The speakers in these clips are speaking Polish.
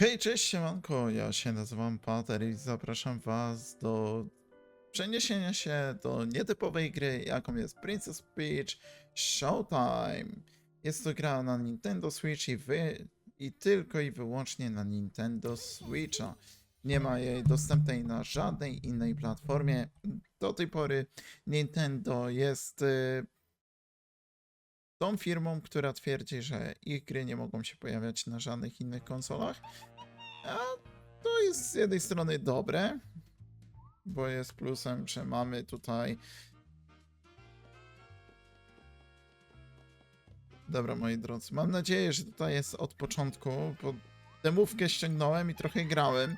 Hej, cześć, siemanko, ja się nazywam Pater i zapraszam was do przeniesienia się do nietypowej gry, jaką jest Princess Peach Showtime. Jest to gra na Nintendo Switch i, wy, i tylko i wyłącznie na Nintendo Switcha. Nie ma jej dostępnej na żadnej innej platformie. Do tej pory Nintendo jest y, tą firmą, która twierdzi, że ich gry nie mogą się pojawiać na żadnych innych konsolach. A to jest z jednej strony dobre, bo jest plusem, że mamy tutaj. Dobra, moi drodzy, mam nadzieję, że tutaj jest od początku, bo demówkę ściągnąłem i trochę grałem.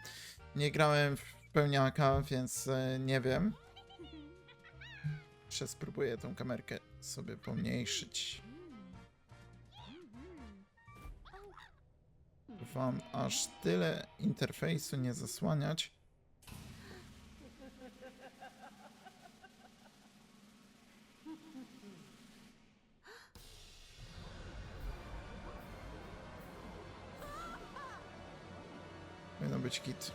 Nie grałem w pełniaka, więc e, nie wiem. Jeszcze spróbuję tą kamerkę sobie pomniejszyć. Wam aż tyle interfejsu nie zasłaniać. Powinno być kit.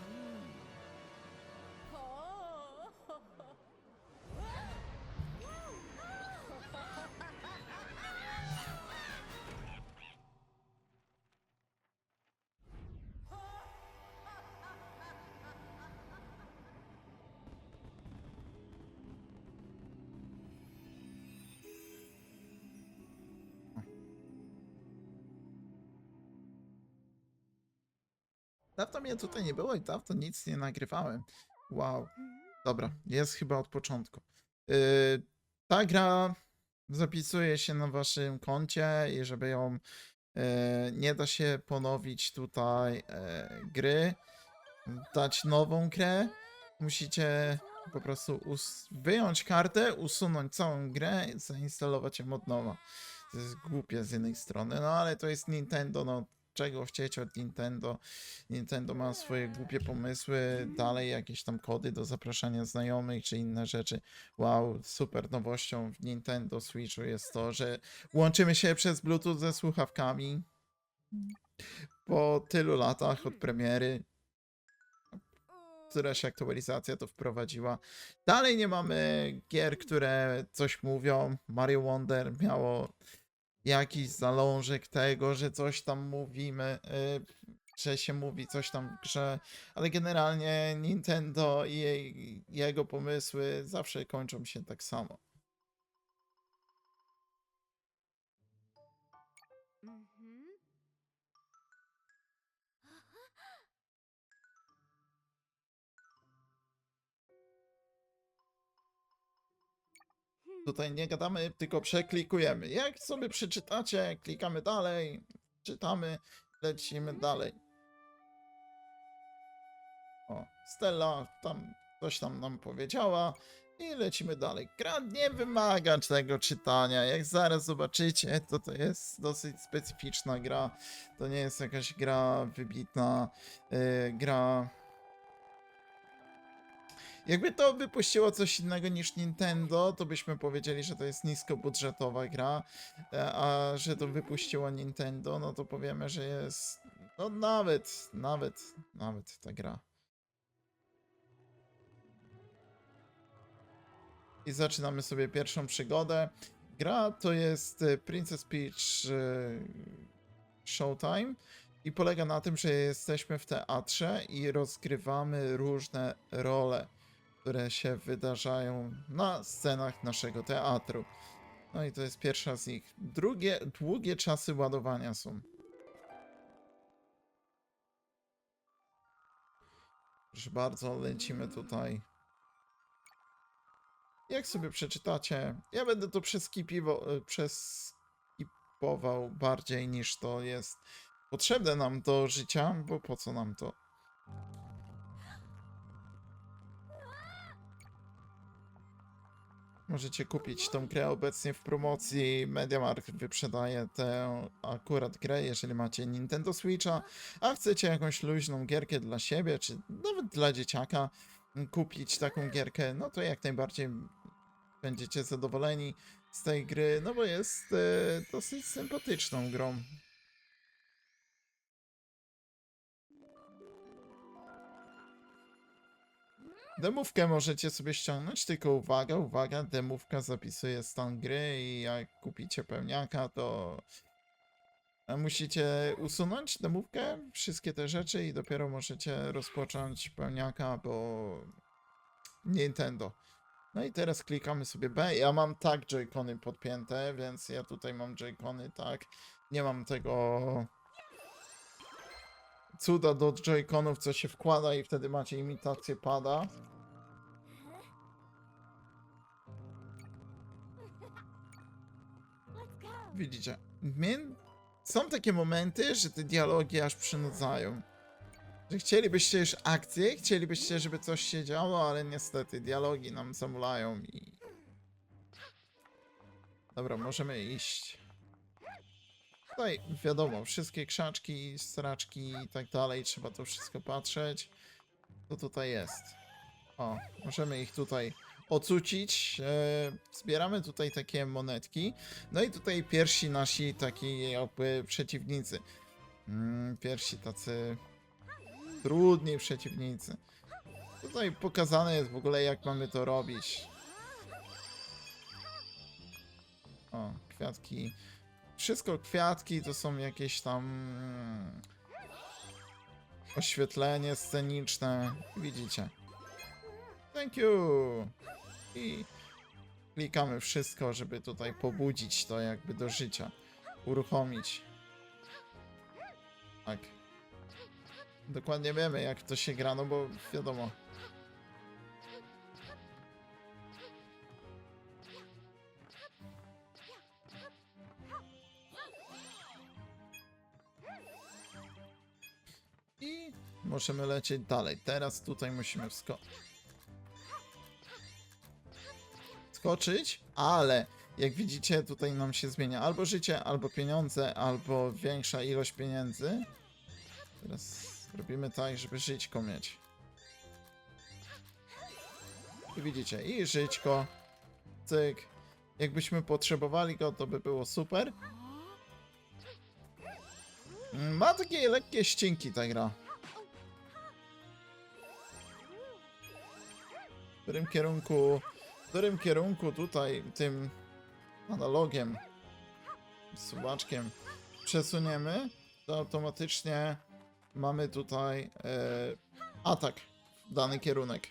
Dawno mnie tutaj nie było i dawno nic nie nagrywałem. Wow. Dobra, jest chyba od początku. Yy, ta gra zapisuje się na waszym koncie i żeby ją yy, nie da się ponowić tutaj yy, gry, dać nową grę, musicie po prostu wyjąć kartę, usunąć całą grę i zainstalować ją od nowa. To jest głupie z jednej strony, no ale to jest Nintendo, no czego chcieć od Nintendo. Nintendo ma swoje głupie pomysły, dalej jakieś tam kody do zapraszania znajomych czy inne rzeczy. Wow, super nowością w Nintendo Switchu jest to, że łączymy się przez Bluetooth ze słuchawkami. Po tylu latach od premiery, któraś aktualizacja to wprowadziła. Dalej nie mamy gier, które coś mówią. Mario Wonder miało jakiś zalążek tego, że coś tam mówimy, y, że się mówi coś tam w grze, ale generalnie Nintendo i jej, jego pomysły zawsze kończą się tak samo. Tutaj nie gadamy, tylko przeklikujemy. Jak sobie przeczytacie, klikamy dalej, czytamy, lecimy dalej. O, Stella tam coś tam nam powiedziała i lecimy dalej. Gra nie wymaga tego czytania. Jak zaraz zobaczycie, to to jest dosyć specyficzna gra. To nie jest jakaś gra wybitna. Yy, gra jakby to wypuściło coś innego niż Nintendo, to byśmy powiedzieli, że to jest niskobudżetowa gra, e, a że to wypuściło Nintendo, no to powiemy, że jest no nawet, nawet, nawet ta gra. I zaczynamy sobie pierwszą przygodę. Gra to jest e, Princess Peach e, Showtime i polega na tym, że jesteśmy w teatrze i rozgrywamy różne role które się wydarzają na scenach naszego teatru. No i to jest pierwsza z nich. Drugie, długie czasy ładowania są. Proszę bardzo, lecimy tutaj. Jak sobie przeczytacie, ja będę to przeskipiwo- przeskipował bardziej niż to jest potrzebne nam do życia, bo po co nam to? Możecie kupić tą grę obecnie w promocji. MediaMarkt wyprzedaje tę akurat grę, jeżeli macie Nintendo Switcha, a chcecie jakąś luźną gierkę dla siebie, czy nawet dla dzieciaka kupić taką gierkę, no to jak najbardziej będziecie zadowoleni z tej gry, no bo jest e, dosyć sympatyczną grą. Demówkę możecie sobie ściągnąć, tylko uwaga, uwaga, demówka zapisuje stan gry i jak kupicie pełniaka, to musicie usunąć demówkę, wszystkie te rzeczy i dopiero możecie rozpocząć pełniaka, bo Nintendo. No i teraz klikamy sobie B. Ja mam tak joycony podpięte, więc ja tutaj mam joycony tak. Nie mam tego cuda do joyconów, co się wkłada i wtedy macie imitację pada. Widzicie, są takie momenty, że te dialogi aż przynudzają. Że chcielibyście już akcję, chcielibyście, żeby coś się działo, ale niestety dialogi nam zamulają i... Dobra, możemy iść. Tutaj wiadomo, wszystkie krzaczki, straczki i tak dalej, trzeba to wszystko patrzeć. Co tutaj jest? O, możemy ich tutaj ocucić. E, zbieramy tutaj takie monetki. No i tutaj pierwsi nasi taki jakby przeciwnicy. Mm, pierwsi tacy trudni przeciwnicy. Tutaj pokazane jest w ogóle jak mamy to robić. O, kwiatki. Wszystko kwiatki to są jakieś tam mm, oświetlenie sceniczne. Widzicie. Thank you. I klikamy wszystko, żeby tutaj pobudzić to jakby do życia. Uruchomić. Tak. Dokładnie wiemy jak to się gra, no bo wiadomo. Możemy lecieć dalej. Teraz tutaj musimy wsko skoczyć, ale jak widzicie tutaj nam się zmienia albo życie, albo pieniądze, albo większa ilość pieniędzy. Teraz robimy tak, żeby żyćko mieć. I widzicie, i żyćko, cyk. Jakbyśmy potrzebowali go, to by było super. Ma takie lekkie ścinki ta gra. Którym kierunku, w którym kierunku tutaj tym analogiem, suwaczkiem przesuniemy, to automatycznie mamy tutaj e, atak w dany kierunek.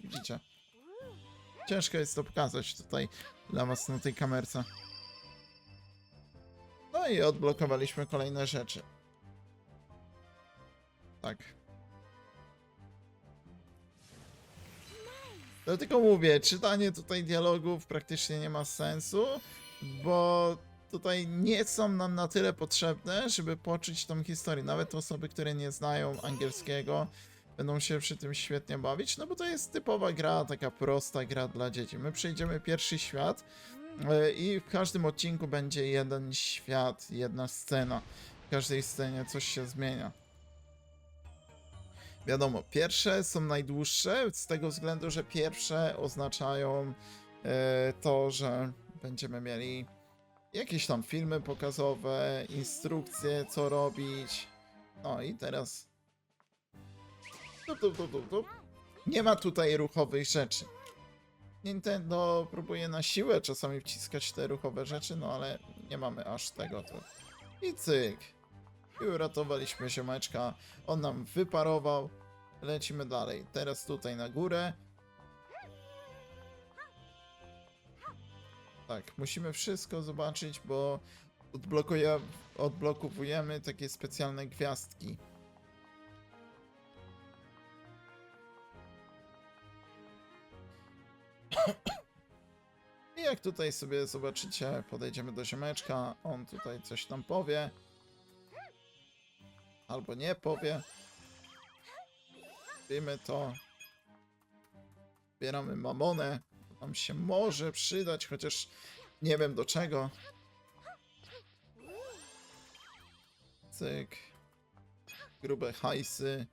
Widzicie? Ciężko jest to pokazać tutaj dla was na tej kamerce. No i odblokowaliśmy kolejne rzeczy. Tak. Dlatego mówię, czytanie tutaj dialogów praktycznie nie ma sensu, bo tutaj nie są nam na tyle potrzebne, żeby poczuć tą historię. Nawet osoby, które nie znają angielskiego, będą się przy tym świetnie bawić, no bo to jest typowa gra, taka prosta gra dla dzieci. My przejdziemy pierwszy świat e, i w każdym odcinku będzie jeden świat, jedna scena. W każdej scenie coś się zmienia. Wiadomo, pierwsze są najdłuższe, z tego względu, że pierwsze oznaczają e, to, że będziemy mieli jakieś tam filmy pokazowe, instrukcje, co robić. No i teraz. Tup, tup, tup, tup. Nie ma tutaj ruchowych rzeczy. Nintendo próbuje na siłę czasami wciskać te ruchowe rzeczy, no ale nie mamy aż tego. To... I cyk. I uratowaliśmy ziomeczka. On nam wyparował. Lecimy dalej. Teraz tutaj na górę. Tak, musimy wszystko zobaczyć, bo odblokuje, odblokowujemy takie specjalne gwiazdki. I jak tutaj sobie zobaczycie, podejdziemy do ziomeczka, on tutaj coś tam powie. Albo nie powie. Wiemy to. Zbieramy mamonę. Nam się może przydać, chociaż nie wiem do czego. Cyk. Grube hajsy.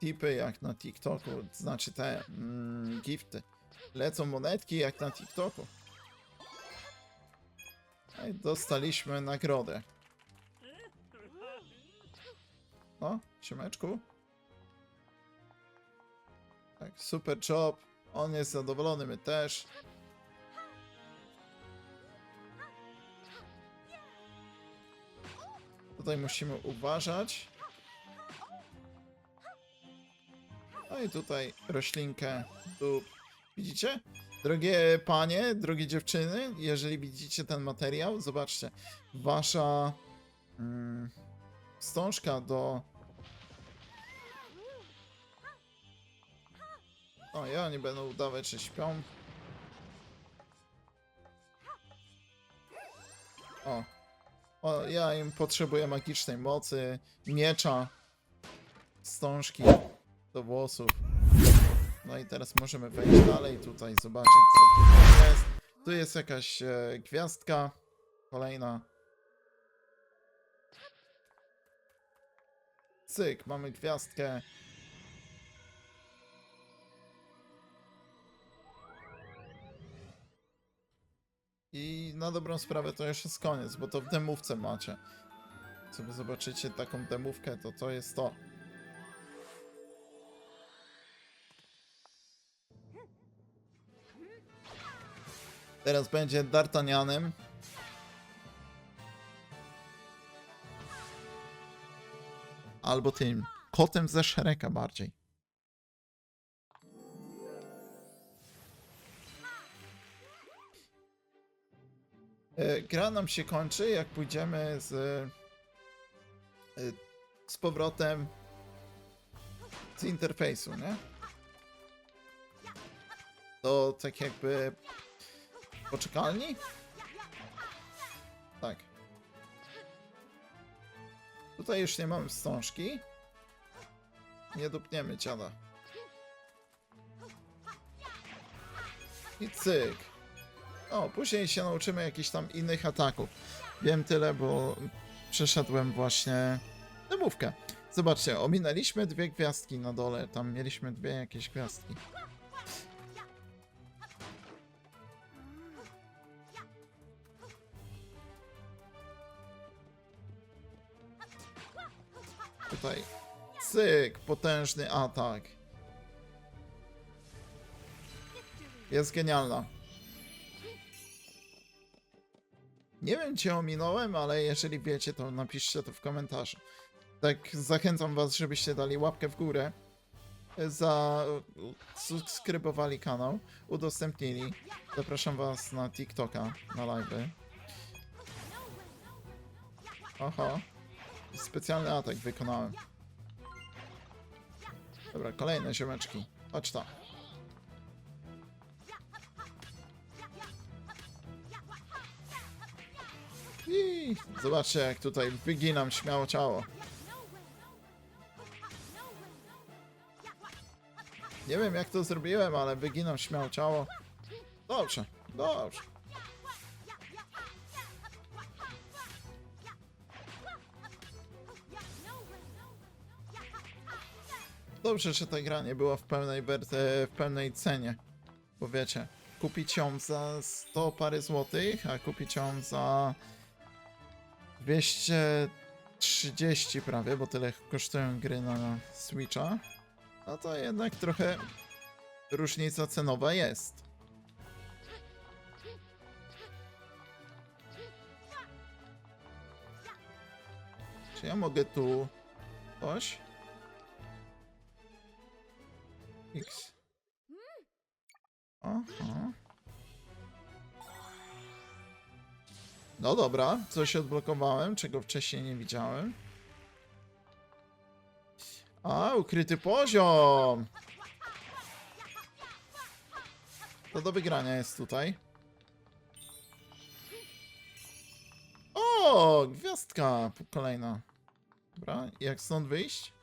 Tipy jak na TikToku, znaczy te mm, gifty. Lecą monetki jak na TikToku. Dostaliśmy nagrodę. O, siemeczku. Tak, super job. On jest zadowolony, my też. Tutaj musimy uważać. No i tutaj roślinkę tu. Widzicie? Drogie panie, drogie dziewczyny, jeżeli widzicie ten materiał, zobaczcie. Wasza mm, wstążka do... O, ja nie będę udawać, że śpią. O. O, ja im potrzebuję magicznej mocy, miecza, wstążki do włosów. No i teraz możemy wejść dalej tutaj, zobaczyć co tutaj jest. Tu jest jakaś e, gwiazdka, kolejna. Cyk, mamy gwiazdkę. I na dobrą sprawę to już jest koniec, bo to w demówce macie. Sobie zobaczycie taką demówkę, to to jest to. Teraz będzie D'Artagnanem. Albo tym kotem ze Shreka bardziej. E, Gra nam się kończy, jak pójdziemy z, e, z powrotem z interfejsu, nie? To tak jakby poczekalni? Tak. Tutaj już nie mamy wstążki. Nie dupniemy dziada. I cyk. O, później się nauczymy jakichś tam innych ataków. Wiem tyle, bo przeszedłem właśnie demówkę. Zobaczcie, ominęliśmy dwie gwiazdki na dole. Tam mieliśmy dwie jakieś gwiazdki. Tutaj. Cyk, potężny atak. Jest genialna. Nie wiem, czy ominąłem, ale jeżeli wiecie, to napiszcie to w komentarzu. Tak, zachęcam was, żebyście dali łapkę w górę, za subskrybowali kanał, udostępnili. Zapraszam was na TikToka, na live'y. Oho. Specjalny atak wykonałem. Dobra, kolejne ziomeczki. Chodź tam. I zobaczcie, jak tutaj wyginam śmiało ciało. Nie wiem, jak to zrobiłem, ale wyginam śmiało ciało. Dobrze, dobrze. Dobrze, że ta gra nie była w pełnej, wert- w pełnej cenie. Bo wiecie, kupić ją za 100 parę złotych, a kupić ją za 230 prawie, bo tyle kosztują gry na Switcha. No to jednak trochę różnica cenowa jest. Czy ja mogę tu coś? X. Aha. No dobra, coś odblokowałem, czego wcześniej nie widziałem. A, ukryty poziom! To do wygrania jest tutaj. O, gwiazdka kolejna. Dobra, jak stąd wyjść?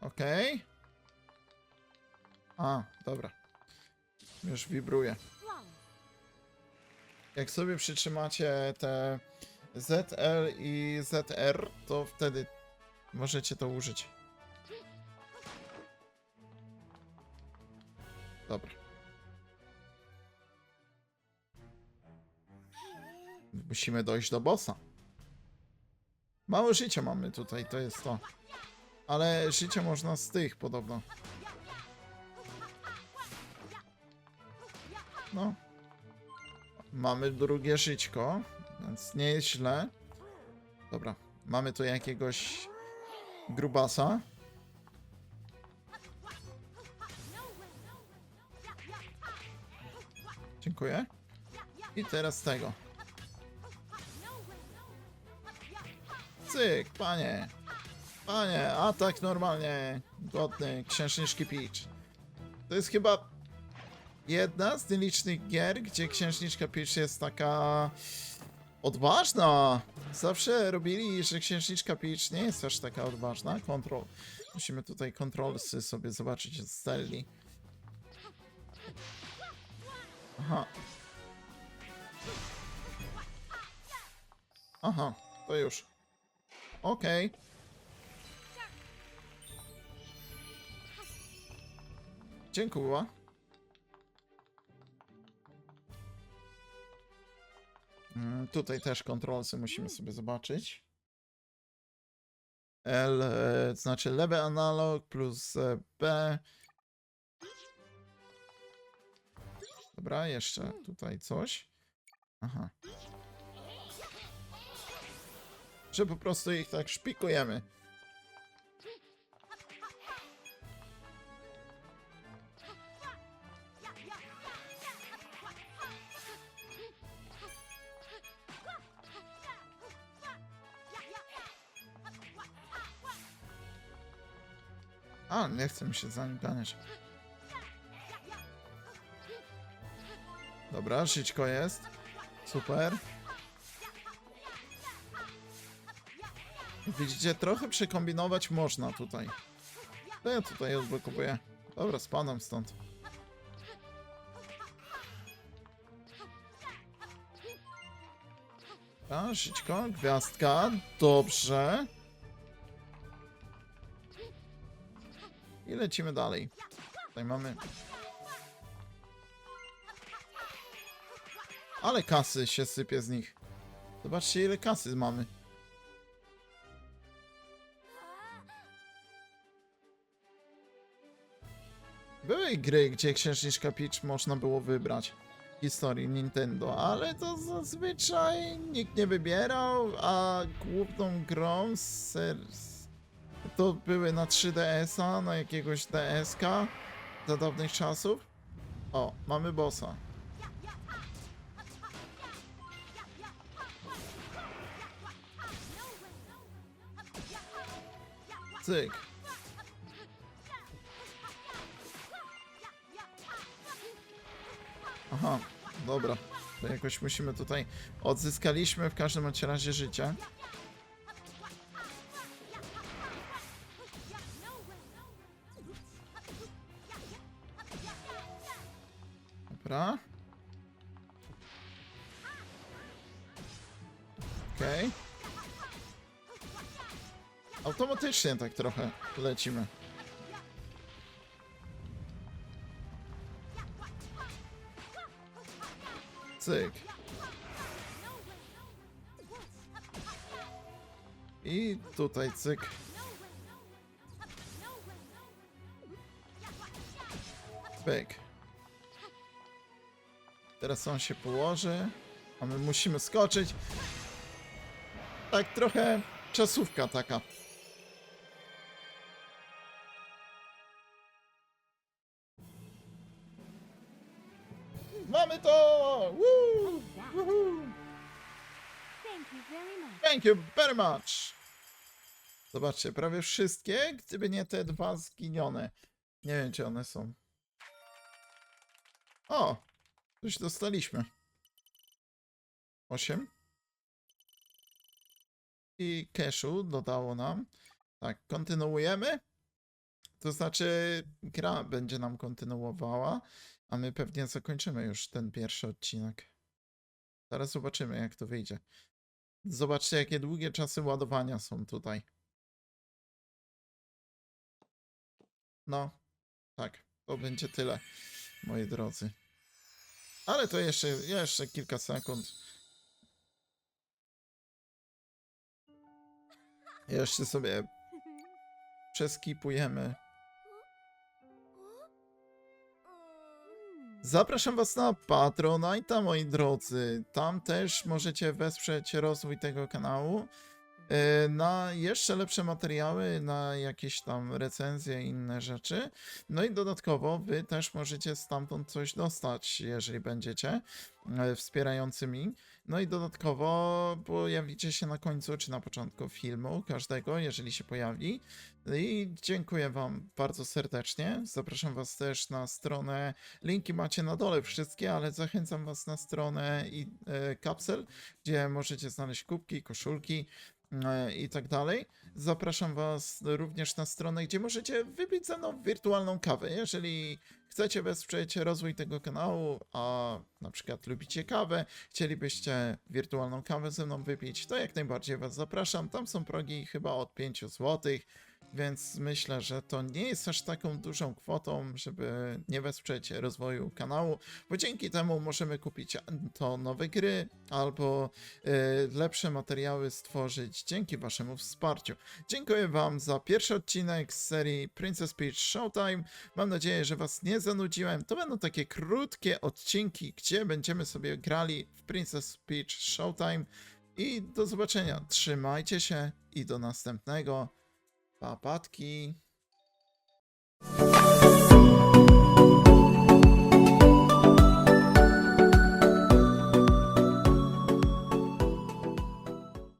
Okej. A, dobra. Już wibruje. Jak sobie przytrzymacie te ZL i ZR, to wtedy możecie to użyć. Dobra. musimy dojść do bossa. Mało życia mamy tutaj, to jest to. Ale życie można z tych podobno. No. Mamy drugie żyćko, więc nie jest źle. Dobra, mamy tu jakiegoś grubasa. Dziękuję. I teraz tego. Cyk, panie. Panie, atak normalnie. Godny, księżniczki Peach. To jest chyba jedna z nielicznych gier, gdzie księżniczka Peach jest taka odważna. Zawsze robili, że księżniczka Peach nie jest aż taka odważna. Kontrol. Musimy tutaj kontrolsy sobie zobaczyć z Stelli. Aha. Aha, to już. Okej. Dziękuję. Mm, Tutaj też kontrolsy musimy sobie zobaczyć. L, e, to znaczy lewy analog plus e, B. Dobra, jeszcze tutaj coś. Aha. Że po prostu ich tak szpikujemy. A, nie chcę mi się za nim. Dobra, żyćko jest. Super. Widzicie, trochę przekombinować można tutaj. To ja tutaj odblokowuję. Dobra, spadam stąd. A, żyćko, gwiazdka, dobrze. Lecimy dalej. Tutaj mamy... Ale kasy się sypie z nich. Zobaczcie ile kasy mamy. Były gry, gdzie księżniczka Peach można było wybrać w historii Nintendo, ale to zazwyczaj nikt nie wybierał, a główną grą z ser... to były na 3DS-a, na jakiegoś DSK za dawnych czasów. O, mamy bossa. Cyk. Aha, dobra. To jakoś musimy tutaj... Odzyskaliśmy w każdym razie życie. Dobra. Okej. Automatycznie tak trochę lecimy. Cyk. I tutaj cyk. Pyk. Teraz on się położy, a my musimy skoczyć. Tak trochę czasówka taka. Mamy to! Woo! Woohoo! Thank you very much. Zobaczcie, prawie wszystkie, gdyby nie te dwa zginione. Nie wiem, gdzie one są. O! Coś dostaliśmy. Osiem. I cashu dodało nam. Tak, kontynuujemy. To znaczy, gra będzie nam kontynuowała, a my pewnie zakończymy już ten pierwszy odcinek. Zaraz zobaczymy, jak to wyjdzie. Zobaczcie, jakie długie czasy ładowania są tutaj. No, tak, to będzie tyle, moi drodzy. Ale to jeszcze, jeszcze kilka sekund. Jeszcze sobie przeskipujemy. Zapraszam Was na Patronite'a, moi drodzy. Tam też możecie wesprzeć rozwój tego kanału e, Na jeszcze lepsze materiały, na jakieś tam recenzje i inne rzeczy. No i dodatkowo Wy też możecie stamtąd coś dostać, jeżeli będziecie e, wspierającymi. No i dodatkowo pojawicie się na końcu czy na początku filmu każdego, jeżeli się pojawi. I dziękuję Wam bardzo serdecznie. Zapraszam Was też na stronę. Linki macie na dole wszystkie, ale zachęcam Was na stronę i e, kapsel, gdzie możecie znaleźć kubki, koszulki i tak dalej. Zapraszam Was również na stronę, gdzie możecie wypić ze mną wirtualną kawę. Jeżeli chcecie wesprzeć rozwój tego kanału, a na przykład lubicie kawę, chcielibyście wirtualną kawę ze mną wypić, to jak najbardziej Was zapraszam. Tam są progi chyba od 5 zł, więc myślę, że to nie jest aż taką dużą kwotą, żeby nie wesprzeć rozwoju kanału, bo dzięki temu możemy kupić to nowe gry albo e, lepsze materiały stworzyć dzięki Waszemu wsparciu. Dziękuję Wam za pierwszy odcinek z serii Princess Peach Showtime. Mam nadzieję, że Was nie zanudziłem. To będą takie krótkie odcinki, gdzie będziemy sobie grali w Princess Peach Showtime. I do zobaczenia. Trzymajcie się i do następnego. Papatki.